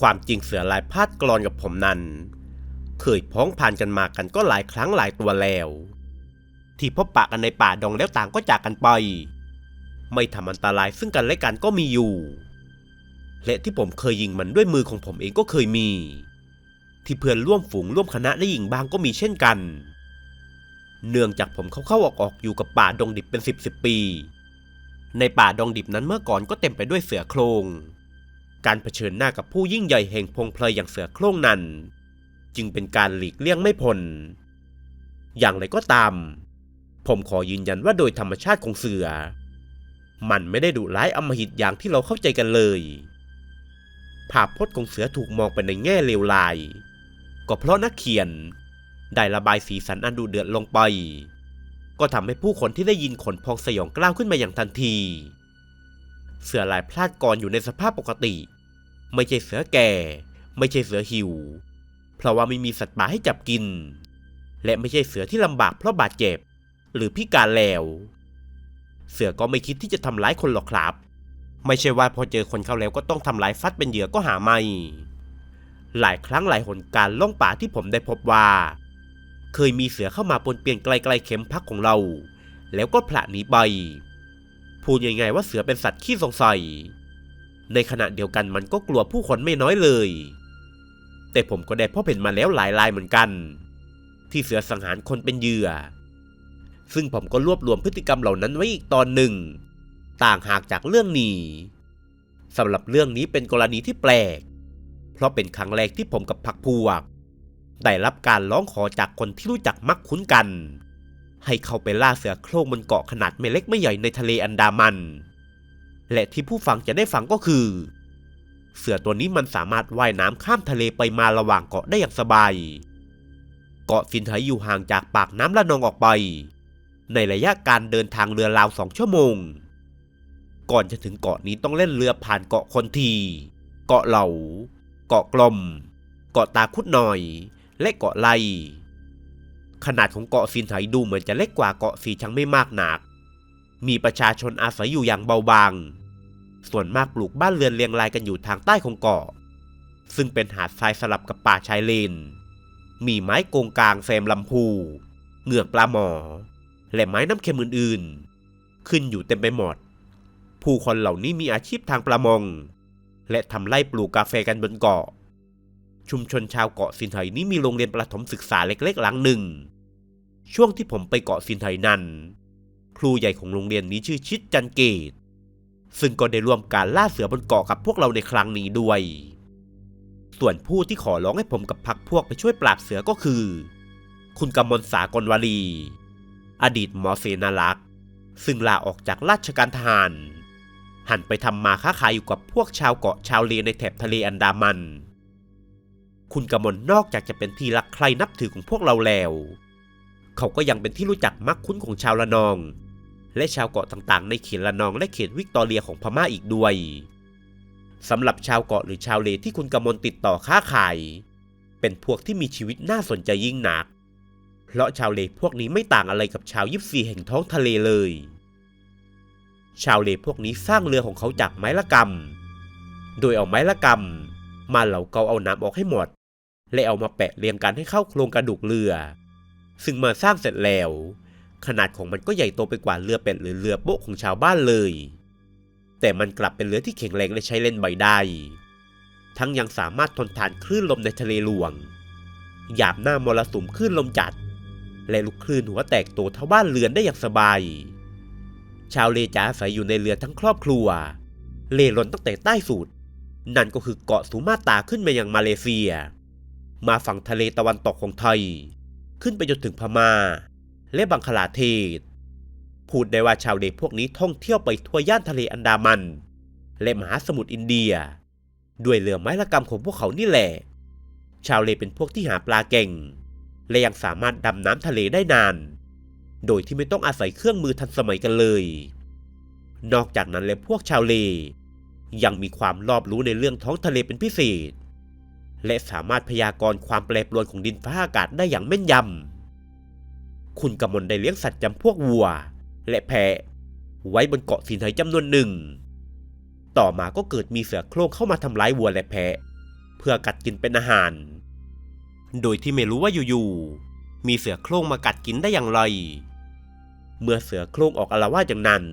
ความจริงเสือลายพาดกรอนกับผมนั้น เคยพ้องผ่านกันมากันก็หลายครั้งหลายตัวแล้ว ที่พบปะกันในป่าดงแล้วต่างก็จากกันไป ไม่ทำอันตรายซึ่งกันและกันก็มีอยู่ และที่ผมเคยยิงมันด้วยมือของผมเองก็เคยมี ที่เพื่อนร่วมฝูงร่วมคณะได้ยิงบางก็มีเช่นกัน เนื่องจากผมเข้าๆออกๆอยู่กับป่าดงดิบเป็นสิบสิบปี ในป่าดงดิบนั้นเมื่อก่อนก็เต็มไปด้วยเสือโครง การเผชิญหน้ากับผู้ยิ่งใหญ่แห่งพงเพลยอย่างเสือโคร่งนั้น จึงเป็นการหลีกเลี่ยงไม่พ้นอย่างไรก็ตาม ผมขอยืนยันว่าโดยธรรมชาติของเสือ มันไม่ได้ดุร้ายอำมหิตอย่างที่เราเข้าใจกันเลยภาพพจน์ของเสือถูกมองไปในแง่เลวร้าย ก็เพราะนักเขียน ได้ระบายสีสันอันดุเดือดลงไป ก็ทำให้ผู้คนที่ได้ยินขนพองสยองกล้าวขึ้นมาอย่างทันที เสือลายพลาดกรอยู่ในสภาพปกติ ไม่ใช่เสือแก่ ไม่ใช่เสือหิว เพราะว่าไม่มีสัตว์ป่าให้จับกิน และไม่ใช่เสือที่ลำบากเพราะบาดเจ็บ หรือพิการแล้ว เสือก็ไม่คิดที่จะทำร้ายคนหรอกครับ ไม่ใช่ว่าพอเจอคนเข้าแล้วก็ต้องทำร้ายฟัดเป็นเหยื่อก็หาไม่ หลายครั้งหลายหนการล่องป่าที่ผมได้พบว่า เคยมีเสือเข้ามาปนเปลี่ยนไกลๆเข็มพักของเรา แล้วก็ผละหนีไป พูดยังไงว่าเสือเป็นสัตว์ขี้สงสัย ในขณะเดียวกันมันก็กลัวผู้คนไม่น้อยเลย แต่ผมก็ได้พบเห็นมาแล้วหลายรายเหมือนกัน ที่เสือสังหารคนเป็นเหยื่อ ซึ่งผมก็รวบรวมพฤติกรรมเหล่านั้นไว้อีกตอนหนึ่ง ต่างหากจากเรื่องนี้สำหรับเรื่องนี้เป็นกรณีที่แปลก เพราะเป็นครั้งแรกที่ผมกับพักพวก ได้รับการร้องขอจากคนที่รู้จักมักคุ้นกัน ให้เข้าไปล่าเสือโคร่งบนเกาะขนาดไม่เล็กไม่ใหญ่ในทะเลอันดามัน และที่ผู้ฟังจะได้ฟังก็คือ เสือตัวนี้มันสามารถว่ายน้ำข้ามทะเลไปมาระหว่างเกาะได้อย่างสบาย เกาะสินไถอยู่ห่างจากปากน้ำละนองออกไป ในระยะการเดินทางเรือราวสองชั่วโมง ก่อนจะถึงเกาะนี้ต้องเล่นเรือผ่านเกาะคนที เกาะเหลาเกาะกลม เกาะตาคุดหน่อย และเกาะไล ขนาดของเกาะสินไถดูเหมือนจะเล็กกว่าเกาะสีชังไม่มากนัก มีประชาชนอาศัยอยู่อย่างเบาบาง ส่วนมากปลูกบ้านเรือนเรียงรายกันอยู่ทางใต้ของเกาะ ซึ่งเป็นหาดทรายสลับกับป่าชายเลน มีไม้โกงกลางแซมลำพู เหงือกปลาหมอ และไม้น้ำเค็มอื่นๆ ขึ้นอยู่เต็มไปหมด ผู้คนเหล่านี้มีอาชีพทางประมง และทำไร่ปลูกกาแฟกันบนเกาะ ชุมชนชาวเกาะสินไถนี้มีโรงเรียนประถมศึกษาเล็กๆ หลังหนึ่ง ช่วงที่ผมไปเกาะสินไถนั้น ครูใหญ่ของโรงเรียนนี้ชื่อชิดจันเกต ซึ่งก็ได้ร่วมการล่าเสือบนเกาะกับพวกเราในครั้งนี้ด้วย ส่วนผู้ที่ขอร้องให้ผมกับพักพวกไปช่วยปราบเสือก็คือ คุณกำมลสากลวลี อดีตหมอเสนาลักษ์ซึ่งลาออกจากราชการทหารหันไปทำมาค้าขายอยู่กับพวกชาวเกาะชาวเลในแถบทะเลอันดามัน คุณกำมลนอกจากจะเป็นที่รักใครนับถือของพวกเราแล้ว เขาก็ยังเป็นที่รู้จักมักคุ้นของชาวละนอง และชาวเกาะต่างๆ ในเขตละนองและเขตวิกตอเรียของพม่าอีกด้วยสำหรับชาวเกาะหรือชาวเลที่คุณกำมลติดต่อค้าขาย เป็นพวกที่มีชีวิตน่าสนใจยิ่งนัก เพราะชาวเลพวกนี้ไม่ต่างอะไรกับชาวยิปซีแห่งท้องทะเลเลย ชาวเลพวกนี้สร้างเรือของเขาจากไม้ละกำโดยเอาไม้ละกำมาเหลาเกาเอาน้ำออกให้หมด และเอามาแปะเรียงกันให้เข้าโครงกระดูกเรือ ซึ่งเมื่อสร้างเสร็จแล้ว ขนาดของมันก็ใหญ่โตไปกว่าเรือเป็ดหรือเรือโป๊ะของชาวบ้านเลย แต่มันกลับเป็นเรือที่แข็งแรงและใช้เล่นใบได้ ทั้งยังสามารถทนทานคลื่นลมในทะเลหลวง หยามหน้ามรสุมคลื่นลมจัด และลูกคลื่นหัวแตกโตเท่าบ้านเรือนได้อย่างสบาย ชาวเลจะอาศัยอยู่ในเรือทั้งครอบครัว เลร่อนตั้งแต่ใต้สุด นั่นก็คือเกาะสุมาตราขึ้นมายังมาเลเซีย มาฝั่งทะเลตะวันตกของไทย ขึ้นไปจนถึงพมา่า และบังคลาเทศ พูดได้ว่าชาวเลพวกนี้ท่องเที่ยวไปทั่วย่านทะเลอันดามัน และมหาสมุทรอินเดีย ด้วยเรือไม้ละกำของพวกเขานี่แหละ ชาวเลเป็นพวกที่หาปลาเก่ง และยังสามารถดำน้ำทะเลได้นาน โดยที่ไม่ต้องอาศัยเครื่องมือทันสมัยกันเลย นอกจากนั้นแล้วพวกชาวเลยังมีความรอบรู้ในเรื่องท้องทะเลเป็นพิเศษ และสามารถพยากรณ์ความแปรปรวนของดินฟ้าอากาศได้อย่างแม่นยำ คุณกำมลได้เลี้ยงสัตว์จำพวกวัว และแพะ ไว้บนเกาะสินไทยจำนวนหนึ่ง ต่อมาก็เกิดมีเสือโคร่งเข้ามาทำร้ายวัวและแพะ เพื่อกัดกินเป็นอาหาร โดยที่ไม่รู้ว่าอยู่ๆ มีเสือโคร่งมากัดกินได้อย่างไร เมื่อเสือโคร่งออกอาละวาดอย่างนั้น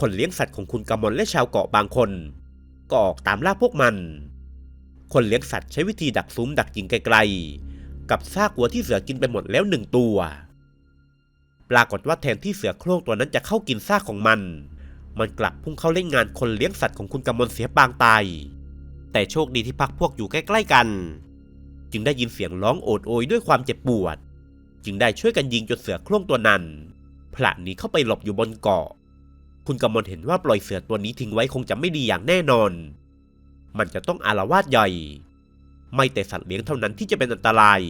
คนเลี้ยงสัตว์ของคุณกำมลและชาวเกาะบางคน ก็ออกตามล่าพวกมัน คนเลี้ยงสัตว์ใช้วิธีดักซุ้มดักยิงไกลๆ กับซากวัวที่เสือกินไปหมดแล้วหนึ่งตัว ปรากฏว่าแทนที่เสือโคร่งตัวนั้นจะเข้ากินซากของมัน มันกลับพุ่งเข้าเล่นงานคนเลี้ยงสัตว์ของคุณกำมลเสียปางตาย แต่โชคดีที่พักพวกอยู่ใกล้ๆกัน จึงได้ยินเสียงร้องโอดโอยด้วยความเจ็บปวด จึงได้ช่วยกันยิงจนเสือโคร่งตัวนั้นผละหนีเข้าไปหลบอยู่บนเกาะ คุณกำมลเห็นว่าปล่อยเสือตัวนี้ทิ้งไว้คงจะไม่ดีอย่างแน่นอน มันจะต้องอารวาสใหญ่ ไม่แต่สัตว์เลี้ยงเท่านั้นที่จะเป็นอันตราย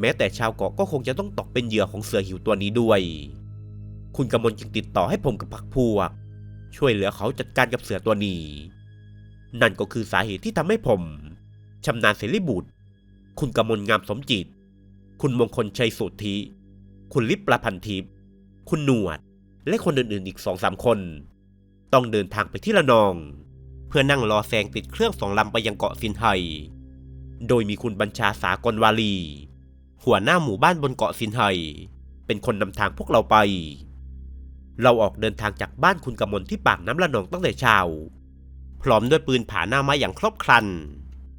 แม้แต่ชาวเกาะก็คงจะต้องตกเป็นเหยื่อของเสือหิวตัวนี้ด้วย คุณกำมลจึงติดต่อให้ผมกับพักพวก ช่วยเหลือเขาจัดการกับเสือตัวนี้ นั่นก็คือสาเหตุที่ทำให้ผมชำนาญเสรีบุตร คุณกำมลงามสมจิต คุณมงคลชัยสุทธิ คุณลิปประพันทิพย์คุณหนวด และคนอื่นๆอีกสองสามคน ต้องเดินทางไปที่ละนอง เพื่อนั่งรอแซงติดเครื่องสองลำไปยังเกาะซินไฮโดยมีคุณบัญชาสากลวาลี หัวหน้าหมู่บ้านบนเกาะซินไฮเป็นคนนำทางพวกเราไป เราออกเดินทางจากบ้านคุณกมลที่ปากน้ำละนองตั้งแต่เช้าพร้อมด้วยปืนผาหน้าไม้อย่างครบครัน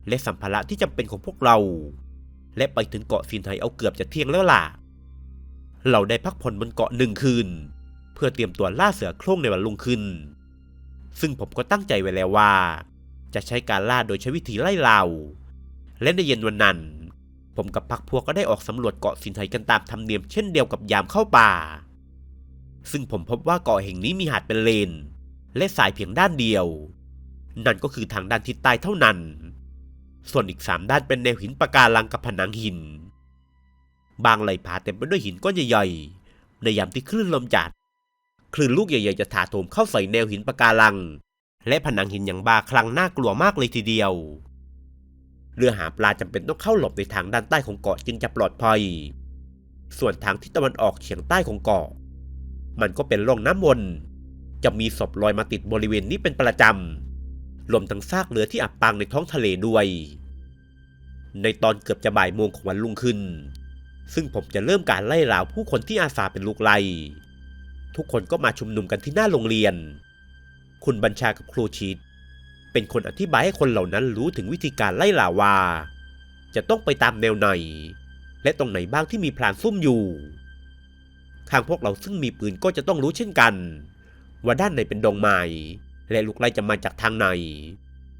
และสัมภาระที่จำเป็นของพวกเรา และไปถึงเกาะซินไฮเอาเกือบจะเที่ยงแล้วล่ะ เราได้พักผ่อนบนเกาะหนึ่งคืน เพื่อเตรียมตัวล่าเสือโคร่งในวันรุ่งขึ้น ซึ่งผมก็ตั้งใจไว้แล้วว่า จะใช้การล่าโดยใช้วิธีไล่เรา และในเย็นวันนั้น ผมกับพักพวกก็ได้ออกสำรวจเกาะสินไทยกันตามธรรมเนียมเช่นเดียวกับยามเข้าป่า ซึ่งผมพบว่าเกาะแห่งนี้มีหาดเป็นเลน และสายเพียงด้านเดียว นั่นก็คือทางด้านทิศใต้เท่านั้น ส่วนอีกสามด้านเป็นแนวหินปะการังกับผนังหิน บางไหลผาเต็มไปด้วยหินก้อนใหญ่ๆในยามที่คลื่นลมจัด คลื่นลูกใหญ่ๆจะถาโถมเข้าใส่แนวหินปะการัง และผนังหินอย่างบาคลังน่ากลัวมากเลยทีเดียว เรือหาปลาจำเป็นต้องเข้าหลบในทางด้านใต้ของเกาะจึงจะปลอดภัย ส่วนทางทิศตะวันออกเฉียงใต้ของเกาะ มันก็เป็นร่องน้ำวนจะมีศพลอยมาติดบริเวณนี้เป็นประจำรวมทั้งซากเรือที่อับปางในท้องทะเลด้วย ในตอนเกือบจะบ่ายโมงของวันรุ่งขึ้น ซึ่งผมจะเริ่มการไล่ราวผู้คนที่อาสาเป็นลูกไล่ ทุกคนก็มาชุมนุมกันที่หน้าโรงเรียน คุณบัญชากับครูชิดเป็นคนอธิบายให้คนเหล่านั้นรู้ถึงวิธีการไล่ลาว่าจะต้องไปตามแนวไหน และตรงไหนบ้างที่มีพลานซุ่มอยู่ข้างพวกเราซึ่งมีปืนก็จะต้องรู้เช่นกัน ว่าด้านไหนเป็นดงไม้และลูกไล่จะมาจากทางไหน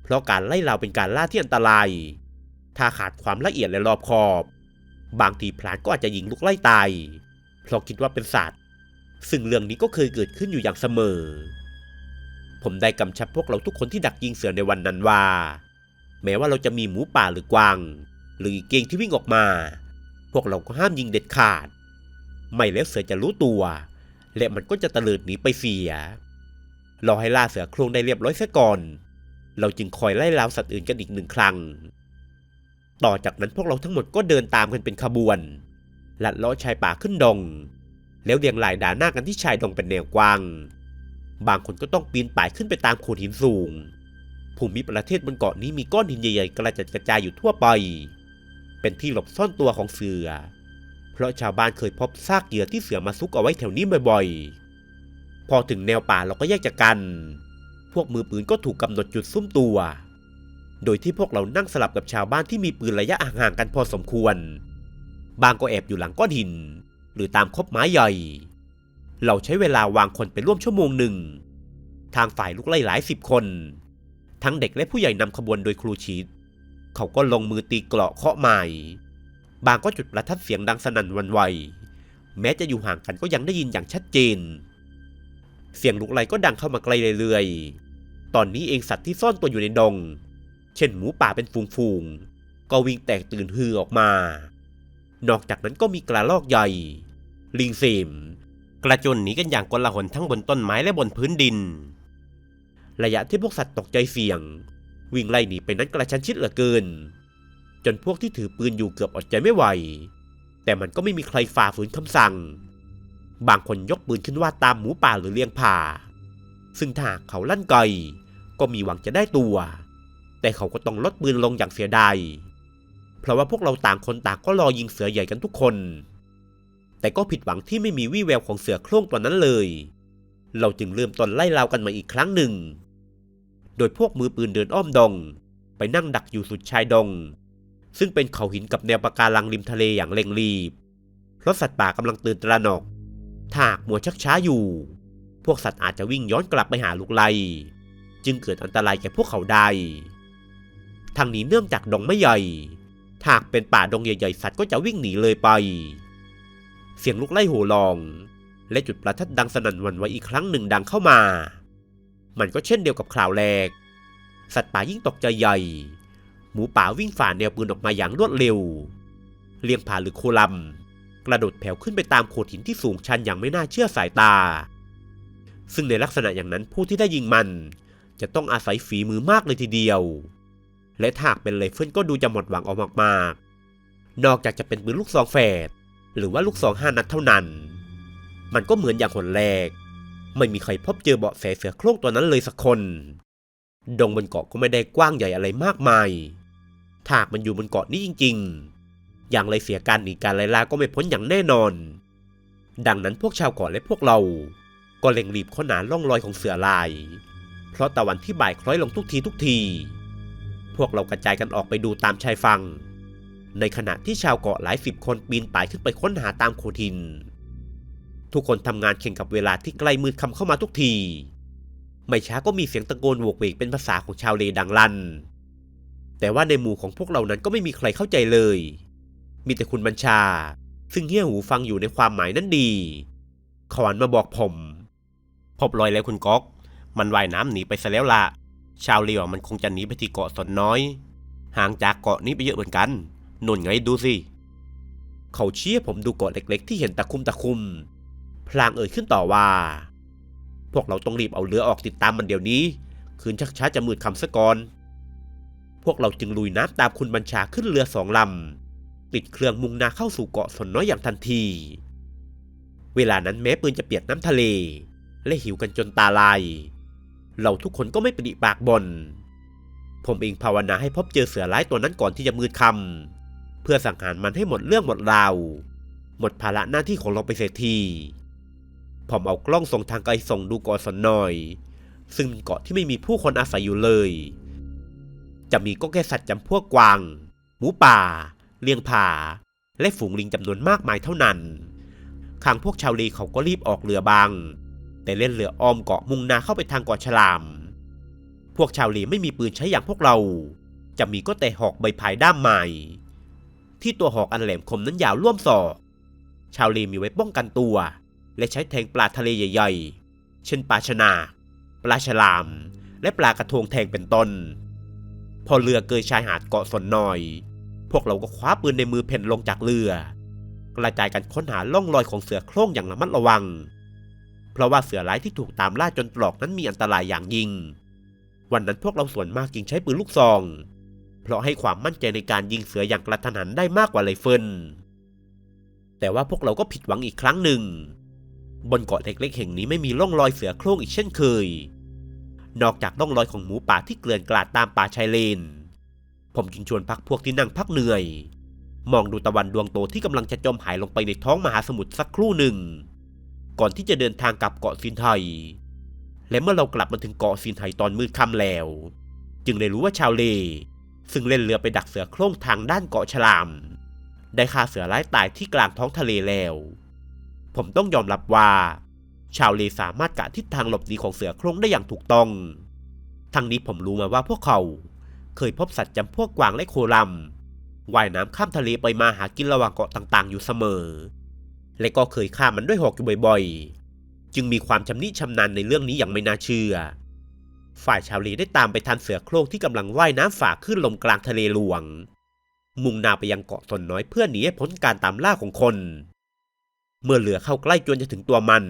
เพราะการไล่ล่าเป็นการล่าที่อันตราย ถ้าขาดความละเอียดและรอบคอบ บางทีพลานก็อาจจะยิงลูกไล่ตาย เพราะคิดว่าเป็นสัตว์ ซึ่งเรื่องนี้ก็เคยเกิดขึ้นอยู่อย่างเสมอ ผมได้กำชับพวกเราทุกคนที่ดักยิงเสือในวันนั้นว่า แม้ว่าเราจะมีหมูป่าหรือกวาง หรือเกงที่วิ่งออกมา พวกเราก็ห้ามยิงเด็ดขาด ไม่แล้วเสือจะรู้ตัว และมันก็จะตะเลิดหนีไปเสีย เราให้ล่าเสือโครงได้เรียบร้อยเสียก่อน เราจึงคอยไล่ล่าสัตว์อื่นกันอีกหนึ่งครั้งต่อจากนั้นพวกเราทั้งหมดก็เดินตามกันเป็นขบวน ลัดเลาะชายป่าขึ้นดง แล้วเรียงรายด่าหน้ากันที่ชายดงเป็นแนวกว้าง บางคนก็ต้องปีนป่ายขึ้นไปตามโขดหินสูง ภูมิประเทศบนเกาะนี้มีก้อนหินใหญ่ๆกระจัดกระจายอยู่ทั่วไป เป็นที่หลบซ่อนตัวของเสือ เพราะชาวบ้านเคยพบซากเหยื่อที่เสือมาซุกเอาไว้แถวนี้บ่อยๆ พอถึงแนวป่าเราก็แยกจากกัน พวกมือปืนก็ถูกกำหนดจุดซุ่มตัว โดยที่พวกเรานั่งสลับกับชาวบ้านที่มีปืนระยะห่างๆกันพอสมควร บางก็แอบอยู่หลังก้อนหิน หรือตามคบไม้ใหญ่ เราใช้เวลาวางคนไปร่วมชั่วโมงหนึ่ง ทางฝ่ายลูกไล่หลายสิบคน ทั้งเด็กและผู้ใหญ่นำขบวนโดยครูชีตเขาก็ลงมือตีเกราะเคาะไม้บางก็จุดประทัดเสียงดังสนั่นวันไหว แม้จะอยู่ห่างกันก็ยังได้ยินอย่างชัดเจน เสียงลูกไล่ก็ดังเข้ามาไกลเรื่อยๆ ตอนนี้เองสัตว์ที่ซ่อนตัวอยู่ในดง เช่นหมูป่าเป็นฟูงๆ ก็วิ่งแตกตื่นฮือออกมา นอกจากนั้นก็มีกระรอกใหญ่ ลิงเสมกระโจนหนีกันอย่างกลาหนทั้งบนต้นไม้และบนพื้นดิน ระยะที่พวกสัตว์ตกใจเสี่ยง วิ่งไล่หนีไปนั้นกระชั้นชิดเหลือเกิน จนพวกที่ถือปืนอยู่เกือบอดใจไม่ไหว แต่มันก็ไม่มีใครฝ่าฝืนคำสั่ง บางคนยกปืนขึ้นว่าตามหมูป่าหรือเลี้ยงผ่า ซึ่งถ้าหากเขาลั่นไกก็มีหวังจะได้ตัว แต่เขาก็ต้องลดปืนลงอย่างเสียดาย เพราะว่าพวกเราต่างคนต่างก็รอยิงเสือใหญ่กันทุกคน แต่ก็ผิดหวังที่ไม่มีวี่แววของเสือโคร่งตัวนั้นเลย เราจึงเริ่มต้นไล่ราวกันมาอีกครั้งหนึ่ง โดยพวกมือปืนเดินอ้อมดง ไปนั่งดักอยู่สุดชายดง ซึ่งเป็นเขาหินกับแนวปะการังริมทะเลอย่างเร่งรีบ เพราะสัตว์ป่ากำลังตื่นตระหนกถาหากมัวชักช้าอยู่ พวกสัตว์อาจจะวิ่งย้อนกลับไปหาลูกไล่จึงเกิดอันตรายแก่พวกเขาได้ทางนี้เนื่องจากดงไม่ใหญ่ หากเป็นป่าดงใหญ่ๆสัตว์ก็จะวิ่งหนีเลยไป เสียงลูกไล่โห่ลอง และจุดประทัดดังสนั่นวันไหวอีกครั้งหนึ่งดังเข้ามา มันก็เช่นเดียวกับคราวแรก สัตว์ป่ายิ่งตกใจใหญ่ หมูป่าวิ่งฝ่าแนวปืนออกมาอย่างรวดเร็ว เลียงผาหรือโคลัม กระโดดแผ่วขึ้นไปตามโขดหินที่สูงชันอย่างไม่น่าเชื่อสายตา ซึ่งในลักษณะอย่างนั้นผู้ที่ได้ยิงมัน จะต้องอาศัยฝีมือมากเลยทีเดียว และถากเป็นไรเฟิลก็ดูจะหมดหวังออกมากๆ นอกจากจะเป็นปืนลูกซองแฝดหรือว่าลูกซองห้านัดเท่านั้น มันก็เหมือนอย่างคนแรก ไม่มีใครพบเจอเบาะแสเสือโคร่งตัวนั้นเลยสักคน ดงบนเกาะก็ไม่ได้กว้างใหญ่อะไรมากมาย ถากมันอยู่บนเกาะนี้จริง ๆ อย่างไรเสียการหนีการไล่ล่าก็ไม่พ้นอย่างแน่นอน ดังนั้นพวกชาวเกาะและพวกเรา ก็เร่งรีบค้นหาร่องรอยของเสือลาย เพราะตะวันที่บ่ายคล้อยลงทุกทีทุกที พวกเรากระจายกันออกไปดูตามชายฝั่ง ในขณะที่ชาวเกาะหลายสิบคนปีนป่ายขึ้นไปค้นหาตามโขดหิน ทุกคนทำงานแข่งกับเวลาที่ใกล้มืดคำเข้ามาทุกที ไม่ช้าก็มีเสียงตะโกนโวกเวกเป็นภาษาของชาวเลดังลั่นแต่ว่าในหมู่ของพวกเรานั้นก็ไม่มีใครเข้าใจเลย มีแต่คุณบัญชา ซึ่งเหี้ยหูฟังอยู่ในความหมายนั้นดีขวานมาบอกผม พบรอยแล้วคุณก๊อก มันว่ายน้ำหนีไปซะแล้วละ ชาวเลวมันคงจะหนีไปที่เกาะสนน้อย ห่างจากเกาะนี้ไปเยอะเหมือนกันนุ่นไงดูสิ เขาเชี้ผมดูเกาะเล็ก ๆ ที่เห็นตะคุ่มตะคุ่มพลางเอ่ยขึ้นต่อว่า พวกเราต้องรีบเอาเรือออกติดตามมันเดี๋ยวนี้ คืนชักช้าจะมืดคำซะก่อน พวกเราจึงลุยน้ำตามคุณบัญชาขึ้นเรือสองลำติดเครื่องมุ่งนาเข้าสู่เกาะสนน้อยอย่างทันที เวลานั้นแม้ปืนจะเปียกน้ำทะเล และหิวกันจนตาลาย เราทุกคนก็ไม่ปริปากบนผมเองภาวนาให้พบเจอเสือร้ายตัวนั้นก่อนที่จะมืดคำเพื่อสังหารมันให้หมดเรื่องหมดราวหมดภาระหน้าที่ของเราไปเสียทีผมเอากล้องส่งทางไกลส่งดูเกาะสนน้อย ซึ่งเป็นเกาะที่ไม่มีผู้คนอาศัยอยู่เลย จะมีก็แค่สัตว์จำพวกกวาง หมูป่า เลียงผา และฝูงลิงจำนวนมากมายเท่านั้น ข้างพวกชาวเลเขาก็รีบออกเรือบาง แต่เล่นเรืออ้อมเกาะมุ่งหน้าเข้าไปทางเกาะฉลาม พวกชาวเลไม่มีปืนใช้อย่างพวกเรา จะมีก็แต่หอกใบพายด้ามใหม่ที่ตัวหอกอันแหลมคมนั้นยาวร่วมศอก ชาวเลมีไว้ป้องกันตัว และใช้แทงปลาทะเลใหญ่ๆ เช่นปลาชนาปลาฉลาม และปลากระทงแทงเป็นต้น พอเรือเกยชายหาดเกาะสนนอย พวกเราก็คว้าปืนในมือเพ่นลงจากเรือ กระจายกันค้นหาล่องรอยของเสือโคร่งอย่างระมัดระวัง เพราะว่าเสือร้ายที่ถูกตามล่าจนตรอกนั้นมีอันตรายอย่างยิ่ง วันนั้นพวกเราส่วนมากจึงใช้ปืนลูกซอง เพราะให้ความมั่นใจในการยิงเสืออย่างกระทันหันได้มากกว่าไรเฟิลแต่ว่าพวกเราก็ผิดหวังอีกครั้งหนึ่ง บนเกาะเล็กๆแห่งนี้ไม่มีร่องรอยเสือโคร่งอีกเช่นเคย นอกจากร่องรอยของหมูป่าที่เกลื่อนกลาดตามป่าชายเลน ผมจึงชวนพักพวกที่นั่งพักเหนื่อย มองดูตะวันดวงโตที่กำลังจะจมหายลงไปในท้องมหาสมุทรสักครู่หนึ่ง ก่อนที่จะเดินทางกลับเกาะซินไทและเมื่อเรากลับมาถึงเกาะซินไทตอนมืดค่ำแล้ว จึงได้รู้ว่าชาวเล ซึ่งเล่นเรือไปดักเสือโคร่งทางด้านเกาะฉลาม ได้ฆ่าเสือร้ายตายที่กลางท้องทะเลแล้ว ผมต้องยอมรับว่า ชาวเลสามารถกะทิศทางหลบหนีของเสือโคร่งได้อย่างถูกต้อง ทั้งนี้ผมรู้มาว่าพวกเขาเคยพบสัตว์จำพวกกวางและโคลัมว่ายน้ำข้ามทะเลไปมาหากินระหว่างเกาะต่างๆ อยู่เสมอ และก็เคยฆ่ามันด้วยหอกอยู่บ่อยๆ จึงมีความชำนิชำนาญในเรื่องนี้อย่างไม่น่าเชื่อ ฝ่ายชาวเลได้ตามไปทันเสือโคร่งที่กำลังว่ายน้ำฝ่าขึ้นลมกลางทะเลหลวง มุ่งหน้าไปยังเกาะตนน้อยเพื่อหนีให้พ้นการตามล่าของคน เมื่อเรือเข้าใกล้จนจะถึงตัวมัน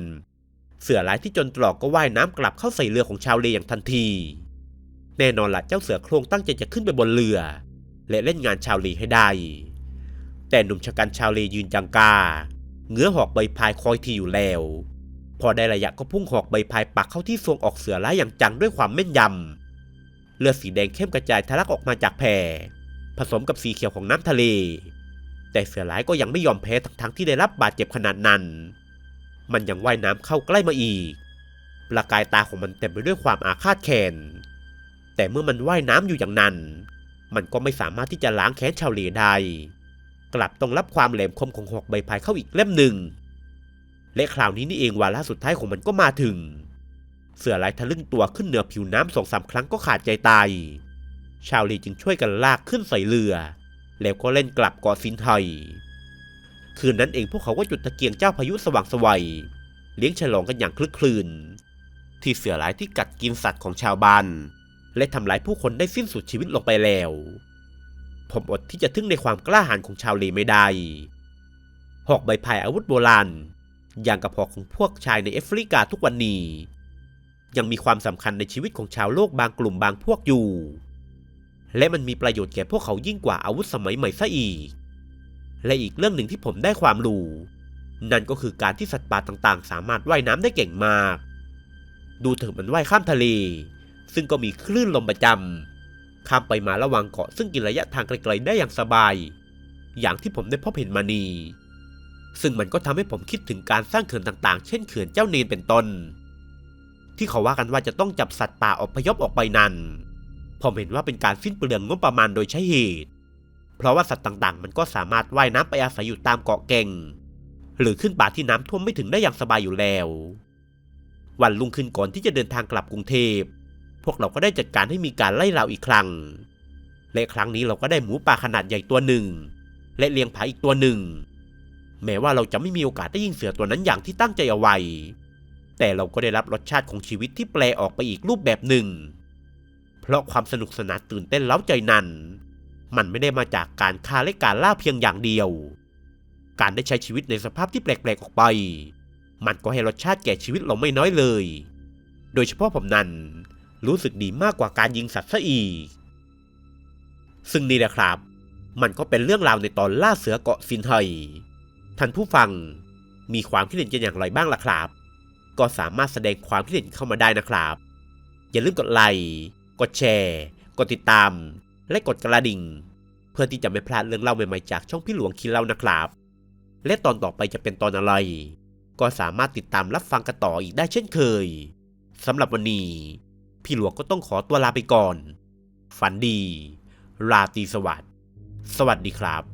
เสือร้ายที่จนตรอกก็ว่ายน้ำกลับเข้าใส่เรือของชาวเลอย่างทันที แน่นอนละเจ้าเสือโคร่งตั้งใจจะขึ้นไปบนเรือ และเล่นงานชาวเลให้ได้ แต่หนุ่มชะกันชาวเลยืนจังกา เงื้อหอกใบพายคอยทีอยู่แล้ว พอได้ระยะก็พุ่งหอกใบพายปักเข้าที่ทรวงออกเสือร้ายอย่างจังด้วยความแม่นยำเลือดสีแดงเข้มกระจายทะลักออกมาจากแพผสมกับสีเขียวของน้ำทะเล แต่เสือร้ายก็ยังไม่ยอมแพ้ทั้งๆที่ได้รับบาดเจ็บขนาดนั้น มันยังว่ายน้ำเข้าใกล้มาอีกประกายตาของมันเต็มไปด้วยความอาฆาตแค้นแต่เมื่อมันว่ายน้ำอยู่อย่างนั้น มันก็ไม่สามารถที่จะล้างแค้นชาวเลได้ กลับต้องรับความแหลมคมของหอกใบพายเข้าอีกเล่มหนึ่ง และคราวนี้นี่เองวาระสุดท้ายของมันก็มาถึง เสือลายทะลึ่งตัวขึ้นเหนือผิวน้ำสองสามครั้งก็ขาดใจตาย ชาวเลจึงช่วยกันลากขึ้นใส่เรือ แล้วก็เล่นกลับเกาะซินไทย คืนนั้นเองพวกเขาก็จุดตะเกียงเจ้าพายุสว่างสวัยเลี้ยงฉลองกันอย่างคลึกคลืน ที่เสือร้ายที่กัดกินสัตว์ของชาวบ้าน และทำลายผู้คนได้สิ้นสุดชีวิตลงไปแล้ว ผมอดที่จะทึ่งในความกล้าหาญของชาวเลไม่ได้ หอกใบพายอาวุธโบราณ อย่างกับหอกของพวกชายในแอฟริกาทุกวันนี้ ยังมีความสำคัญในชีวิตของชาวโลกบางกลุ่มบางพวกอยู่ และมันมีประโยชน์แก่พวกเขายิ่งกว่าอาวุธสมัยใหม่ซะอีก และอีกเรื่องหนึ่งที่ผมได้ความรู้นั่นก็คือการที่สัตว์ป่าต่างๆ สามารถว่ายน้ำได้เก่งมาก ดูเถึงมันว่ายข้ามทะเล ซึ่งก็มีคลื่นลมประจำ ข้ามไปมาระหว่างเกาะซึ่งกินระยะทางไกลๆได้อย่างสบาย อย่างที่ผมได้พบเห็นมานีซึ่งมันก็ทำให้ผมคิดถึงการสร้างเขื่อนต่างๆ เช่นเขื่อนเจ้าเนนเป็นต้น ที่เขาว่ากันว่าจะต้องจับสัตว์ป่าอพยพออกไปนั้นผมเห็นว่าเป็นการสิ้นเปลืองงบประมาณโดยใช้เหตุ เพราะว่าสัตว์ต่างๆ มันก็สามารถว่ายน้ำไปอาศัยอยู่ตามเกาะเก่ง หรือขึ้นป่าที่น้ำท่วมไม่ถึงได้อย่างสบายอยู่แล้ว วันรุ่งขึ้นก่อนที่จะเดินทางกลับกรุงเทพ พวกเราก็ได้จัดการให้มีการไล่เราอีกครั้ง และครั้งนี้เราก็ได้หมูป่าขนาดใหญ่ตัวหนึ่ง และเลียงผาอีกตัวหนึ่ง แม้ว่าเราจะไม่มีโอกาสได้ยิงเสือตัวนั้นอย่างที่ตั้งใจเอาไว้ แต่เราก็ได้รับรสชาติของชีวิตที่แปลออกไปอีกรูปแบบหนึ่ง เพราะความสนุกสนานตื่นเต้นเล้าใจนั้น มันไม่ได้มาจากการฆ่าและการล่าเพียงอย่างเดียว การได้ใช้ชีวิตในสภาพที่แปลกๆออกไป มันก็ให้รสชาติแก่ชีวิตเราไม่น้อยเลย โดยเฉพาะผมนั้น รู้สึกดีมากกว่าการยิงสัตว์ซะอีก ซึ่งนี่แหละครับ มันก็เป็นเรื่องราวในตอนล่าเสือเกาะซินไฮท่านผู้ฟังมีความคิดเห็นกันอย่างไรบ้างล่ะครับ ก็สามารถแสดงความคิดเห็นเข้ามาได้นะครับ อย่าลืมกดไลค์กดแชร์ กดติดตาม และกดกระดิ่ง เพื่อที่จะไม่พลาดเรื่องเล่าใหม่ๆจากช่องพี่หลวงคิดเล่านะครับ และตอนต่อไปจะเป็นตอนอะไร ก็สามารถติดตามรับฟังกันต่ออีกได้เช่นเคยสำหรับวันนี้ พี่หลวงก็ต้องขอตัวลาไปก่อน ฝันดี ราตรีสวัสดิ์ สวัสดีครับ